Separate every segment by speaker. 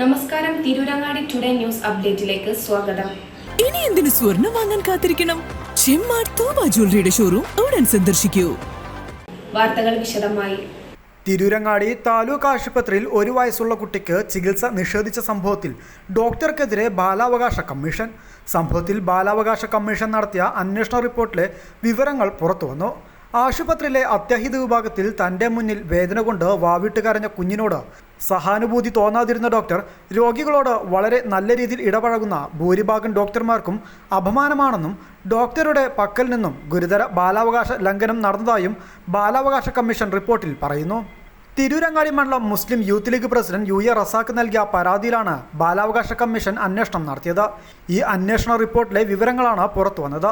Speaker 1: നമസ്കാരം Tirurangadi today news അപ്ഡേറ്റിലേക്ക് സ്വാഗതം.
Speaker 2: ഇനി എന്തിനു സ്വർണം വാങ്ങാൻ കാത്തിരിക്കണം? ചെമ്മാട് തോമ ജ്വല്ലറിയുടെ ഷോറൂം ഉടൻ സന്ദർശിക്കൂ.
Speaker 1: വാർത്തകൾ വിശദമായി.
Speaker 3: തിരൂരങ്ങാടി താലൂക്ക് ആശുപത്രിയിൽ ഒരു വയസ്സുള്ള കുട്ടിക്ക് ചികിത്സ നിഷേധിച്ച സംഭവത്തിൽ ഡോക്ടർക്കെതിരെ ബാലാവകാശ കമ്മീഷൻ. സംഭവത്തിൽ ബാലാവകാശ കമ്മീഷൻ നടത്തിയ അന്വേഷണ റിപ്പോർട്ടിലെ വിവരങ്ങൾ പുറത്തുവന്നു. ആശുപത്രിയിലെ അത്യാഹിത വിഭാഗത്തിൽ തന്റെ മുന്നിൽ വേദന കൊണ്ട് വാവിട്ട് കരഞ്ഞ കുഞ്ഞിനോട് സഹാനുഭൂതി തോന്നാതിരുന്ന ഡോക്ടർ രോഗികളോട് വളരെ നല്ല രീതിയിൽ ഇടപഴകുന്ന ഭൂരിഭാഗം ഡോക്ടർമാർക്കും അപമാനമാണെന്നും ഡോക്ടറുടെ പക്കൽ നിന്നും ഗുരുതര ബാലാവകാശ ലംഘനം നടന്നതായും ബാലാവകാശ കമ്മീഷൻ റിപ്പോർട്ടിൽ പറയുന്നു. തിരൂരങ്ങാടി മണ്ഡലം Muslim youth league president U A Razak നൽകിയ പരാതിയിലാണ് ബാലാവകാശ കമ്മീഷൻ അന്വേഷണം നടത്തിയത്. ഈ അന്വേഷണ റിപ്പോർട്ടിലെ വിവരങ്ങളാണ് പുറത്തുവന്നത്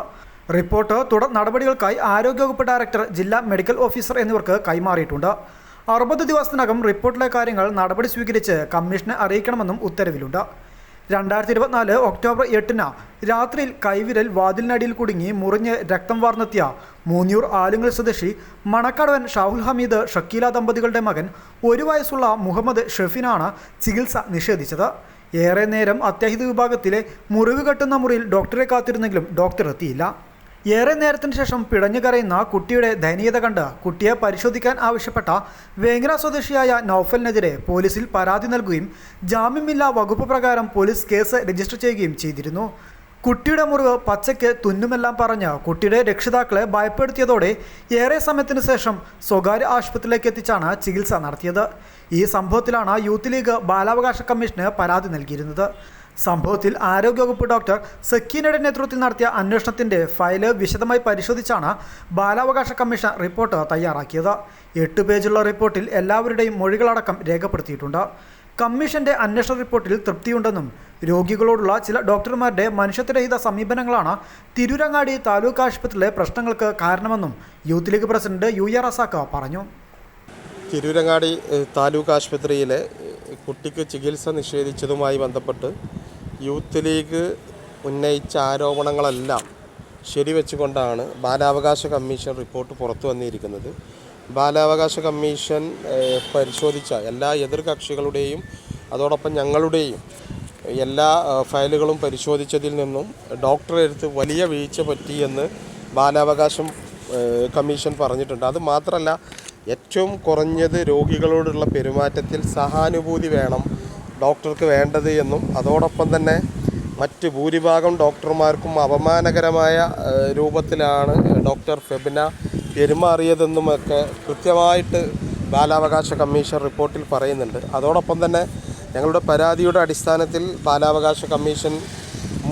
Speaker 3: റിപ്പോർട്ട് തുടർ നടപടികൾക്കായി ആരോഗ്യവകുപ്പ് ഡയറക്ടർ ജില്ലാ മെഡിക്കൽ ഓഫീസർ എന്നിവർക്ക് കൈമാറിയിട്ടുണ്ട്. അറുപത് ദിവസത്തിനകം റിപ്പോർട്ടിലെ കാര്യങ്ങൾ നടപടി സ്വീകരിച്ച് കമ്മീഷനെ അറിയിക്കണമെന്നും ഉത്തരവിലുണ്ട്. രണ്ടായിരത്തി ഇരുപത്തിനാല് ഒക്ടോബർ എട്ടിന് രാത്രിയിൽ കൈവിരൽ വാതിലിനടിയിൽ കുടുങ്ങി മുറിഞ്ഞ് രക്തം വാർന്നെത്തിയ മൂന്നിയൂർ ആലുങ്ങൽ സ്വദേശി മണക്കാടവൻ ഷാഹുൽ ഹമീദ് ഷക്കീല ദമ്പതികളുടെ മകൻ ഒരു വയസ്സുള്ള മുഹമ്മദ് ഷെഫിനാണ് ചികിത്സ നിഷേധിച്ചത്. ഏറെ നേരം അത്യാഹിത വിഭാഗത്തിലെ മുറിവ് കെട്ടുന്ന മുറിയിൽ ഡോക്ടറെ കാത്തിരുന്നെങ്കിലും ഡോക്ടർ എത്തിയില്ല. ഏറെ നേരത്തിന് ശേഷം പിടഞ്ഞു കരയുന്ന കുട്ടിയുടെ ദയനീയത കണ്ട് കുട്ടിയെ പരിശോധിക്കാൻ ആവശ്യപ്പെട്ട വേങ്ങര സ്വദേശിയായ നൌഫലിനെതിരെ പോലീസിൽ പരാതി നൽകുകയും ജാമ്യമില്ലാ വകുപ്പ് പ്രകാരം പോലീസ് കേസ് രജിസ്റ്റർ ചെയ്യുകയും ചെയ്തിരുന്നു. കുട്ടിയുടെ മുറിവ് പച്ചയ്ക്ക് തുന്നുമെല്ലാം പറഞ്ഞ് കുട്ടിയുടെ രക്ഷിതാക്കളെ ഭയപ്പെടുത്തിയതോടെ ഏറെ സമയത്തിന് ശേഷം സ്വകാര്യ ആശുപത്രിയിലേക്ക് എത്തിച്ചാണ് ചികിത്സ നടത്തിയത്. ഈ സംഭവത്തിലാണ് യൂത്ത് ലീഗ് ബാലാവകാശ കമ്മീഷന് പരാതി നൽകിയിരുന്നത്. സംഭവത്തിൽ ആരോഗ്യവകുപ്പ് ഡോക്ടർ സക്കീനയുടെ നേതൃത്വത്തിൽ നടത്തിയ അന്വേഷണത്തിന്റെ ഫയൽ വിശദമായി പരിശോധിച്ചാണ് ബാലാവകാശ കമ്മീഷൻ റിപ്പോർട്ട് തയ്യാറാക്കിയത്. എട്ട് പേജുള്ള റിപ്പോർട്ടിൽ എല്ലാവരുടെയും മൊഴികളടക്കം രേഖപ്പെടുത്തിയിട്ടുണ്ട്. കമ്മീഷന്റെ അന്വേഷണ റിപ്പോർട്ടിൽ തൃപ്തിയുണ്ടെന്നും രോഗികളോടുള്ള ചില ഡോക്ടർമാരുടെ മനുഷ്യത്വരഹിത സമീപനങ്ങളാണ് തിരുരങ്ങാടി താലൂക്ക് ആശുപത്രിയിലെ പ്രശ്നങ്ങൾക്ക് കാരണമെന്നും youth league president U R Razak പറഞ്ഞു.
Speaker 4: തിരുരങ്ങാടി താലൂക്ക് ആശുപത്രിയിലെ കുട്ടിക്ക് ചികിത്സ നിഷേധിച്ചതുമായി ബന്ധപ്പെട്ട് യൂത്ത് ലീഗ് ഉന്നയിച്ച ആരോപണങ്ങളെല്ലാം ശരിവെച്ചുകൊണ്ടാണ് ബാലാവകാശ കമ്മീഷൻ റിപ്പോർട്ട് പുറത്തു വന്നിരിക്കുന്നത്. ബാലാവകാശ കമ്മീഷൻ പരിശോധിച്ച എല്ലാ എതിർകക്ഷികളുടെയും അതോടൊപ്പം ഞങ്ങളുടെയും എല്ലാ ഫയലുകളും പരിശോധിച്ചതിൽ നിന്നും ഡോക്ടറെ അടുത്ത് വലിയ വീഴ്ച പറ്റിയെന്ന് ബാലാവകാശം കമ്മീഷൻ പറഞ്ഞിട്ടുണ്ട്. അത് മാത്രമല്ല ഏറ്റവും കുറഞ്ഞത് രോഗികളോടുള്ള പെരുമാറ്റത്തിൽ സഹാനുഭൂതി വേണം ഡോക്ടർക്ക് വേണ്ടത് എന്നും അതോടൊപ്പം തന്നെ മറ്റ് ഭൂരിഭാഗം ഡോക്ടർമാർക്കും അപമാനകരമായ രൂപത്തിലാണ് ഡോക്ടർ ഫെബിന പെരുമാറിയതെന്നുമൊക്കെ കൃത്യമായിട്ട് ബാലാവകാശ കമ്മീഷൻ റിപ്പോർട്ടിൽ പറയുന്നുണ്ട്. അതോടൊപ്പം തന്നെ ഞങ്ങളുടെ പരാതിയുടെ അടിസ്ഥാനത്തിൽ ബാലാവകാശ കമ്മീഷൻ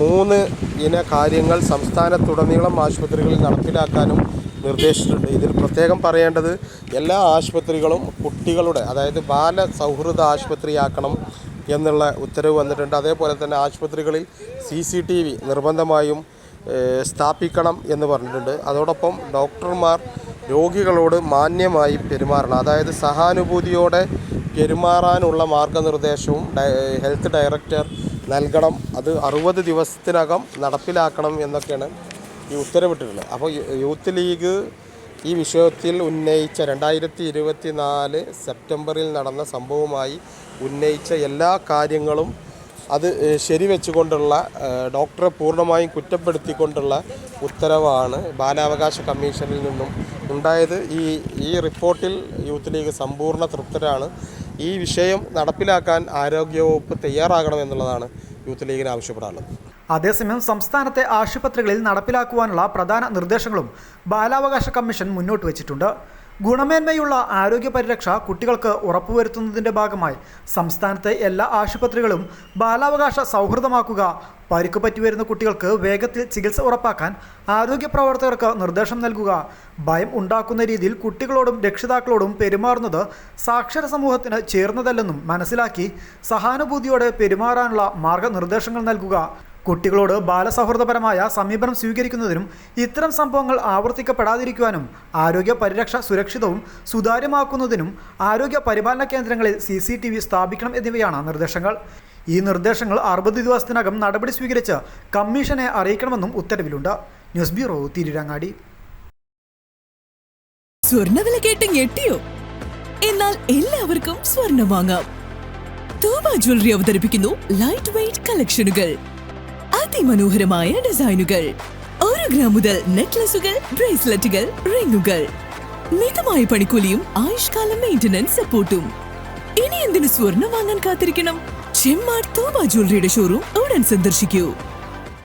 Speaker 4: മൂന്ന് ഇന കാര്യങ്ങൾ സംസ്ഥാനത്തുടനീളം ആശുപത്രികളിൽ നടപ്പിലാക്കാനും നിർദ്ദേശിച്ചിട്ടുണ്ട്. ഇതിൽ പ്രത്യേകം പറയേണ്ടത് എല്ലാ ആശുപത്രികളും കുട്ടികളുടെ അതായത് ബാല സൗഹൃദ ആശുപത്രിയാക്കണം. എന്നുള്ള ഉത്തരവ് വന്നിട്ടുണ്ട്. അതേപോലെ തന്നെ ആശുപത്രികളിൽ സി സി ടി വി നിർബന്ധമായും സ്ഥാപിക്കണം എന്ന് പറഞ്ഞിട്ടുണ്ട്. അതോടൊപ്പം ഡോക്ടർമാർ രോഗികളോട് മാന്യമായി പെരുമാറണം. അതായത് സഹാനുഭൂതിയോടെ പെരുമാറാനുള്ള മാർഗനിർദ്ദേശവും ഹെൽത്ത് ഡയറക്ടർ നൽകണം. അത് അറുപത് ദിവസത്തിനകം നടപ്പിലാക്കണം എന്നൊക്കെയാണ് ഈ ഉത്തരവിട്ടിട്ടുള്ളത്. അപ്പോൾ യൂത്ത് ലീഗ് ഈ വിഷയത്തിൽ ഉന്നയിച്ച രണ്ടായിരത്തി ഇരുപത്തി നാല് സെപ്റ്റംബറിൽ നടന്ന സംഭവവുമായി ഉന്നയിച്ച എല്ലാ കാര്യങ്ങളും അത് ശരിവെച്ചുകൊണ്ടുള്ള ഡോക്ടറെ പൂർണമായും കുറ്റപ്പെടുത്തിക്കൊണ്ടുള്ള ഉത്തരവാണ് ബാലാവകാശ കമ്മീഷനിൽ നിന്നും ഉണ്ടായത്. ഈ ഈ റിപ്പോർട്ടിൽ യൂത്ത് ലീഗ് സമ്പൂർണ തൃപ്തരാണ്. ഈ വിഷയം നടപ്പിലാക്കാൻ ആരോഗ്യവകുപ്പ് തയ്യാറാകണമെന്നുള്ളതാണ് യൂത്ത് ലീഗിന് ആവശ്യപ്പെടാനുള്ളത്.
Speaker 3: അതേസമയം സംസ്ഥാനത്തെ ആശുപത്രികളിൽ നടപ്പിലാക്കുവാനുള്ള പ്രധാന നിർദ്ദേശങ്ങളും ബാലാവകാശ കമ്മീഷൻ മുന്നോട്ട് വച്ചിട്ടുണ്ട്. ഗുണമേന്മയുള്ള ആരോഗ്യ പരിരക്ഷ കുട്ടികൾക്ക് ഉറപ്പുവരുത്തുന്നതിന്റെ ഭാഗമായി സംസ്ഥാനത്തെ എല്ലാ ആശുപത്രികളും ബാലാവകാശ സൗഹൃദമാക്കുക പരിക്ക് പറ്റിവരുന്ന കുട്ടികൾക്ക് വേഗത്തിൽ ചികിത്സ ഉറപ്പാക്കാൻ ആരോഗ്യ പ്രവർത്തകർക്ക് നിർദ്ദേശം നൽകുക. ഭയം ഉണ്ടാക്കുന്ന രീതിയിൽ കുട്ടികളോടും രക്ഷിതാക്കളോടും പെരുമാറുന്നത് സാക്ഷര സമൂഹത്തിന് ചേർന്നതല്ലെന്നും മനസ്സിലാക്കി സഹാനുഭൂതിയോടെ പെരുമാറാനുള്ള മാർഗനിർദ്ദേശങ്ങൾ നൽകുക. കുട്ടികളോട് ബാലസൗഹൃദപരമായ സമീപനം സ്വീകരിക്കുന്നതിനും ഇത്തരം സംഭവങ്ങൾ ആവർത്തിക്കപ്പെടാതിരിക്കുവാനും ആരോഗ്യ പരിരക്ഷ സുരക്ഷിതവും സുതാര്യമാക്കുന്നതിനും ആരോഗ്യ പരിപാലന കേന്ദ്രങ്ങളിൽ സി സി ടി വി സ്ഥാപിക്കണം എന്നിവയാണ് നിർദ്ദേശങ്ങൾ. ഈ നിർദ്ദേശങ്ങൾ അറുപത് ദിവസത്തിനകം നടപടി സ്വീകരിച്ച് കമ്മീഷനെ അറിയിക്കണമെന്നും ഉത്തരവിലുണ്ട്. News bureau Tirurangadi.
Speaker 2: സ്വർണവില കേട്ട് ഞെട്ടിയോ? എന്നാൽ എല്ലാവർക്കും സ്വർണം വാങ്ങാം. ജ്വല്ലറി അവതരിപ്പിക്കുന്നു ലൈറ്റ് വെയ്റ്റ് കളക്ഷനുകൾ അതിമനോഹരമായ ഡിസൈനുകൾ. ഒരു ഗ്രാം മുതൽ നെക്ലസുകൾ ബ്രേസ്ലെറ്റുകൾ റിങ്ങുകൾ. മിതമായ പണിക്കൂലിയും ആയുഷ്കാല മെയിന്റനൻസ് സപ്പോർട്ടും ഇനി എന്തിനു സ്വർണം വാങ്ങാൻ കാത്തിരിക്കണം? ചെമ്മാട് തോബ ജ്വല്ലറിയുടെ ഷോറൂം ഉടൻ സന്ദർശിക്കൂ.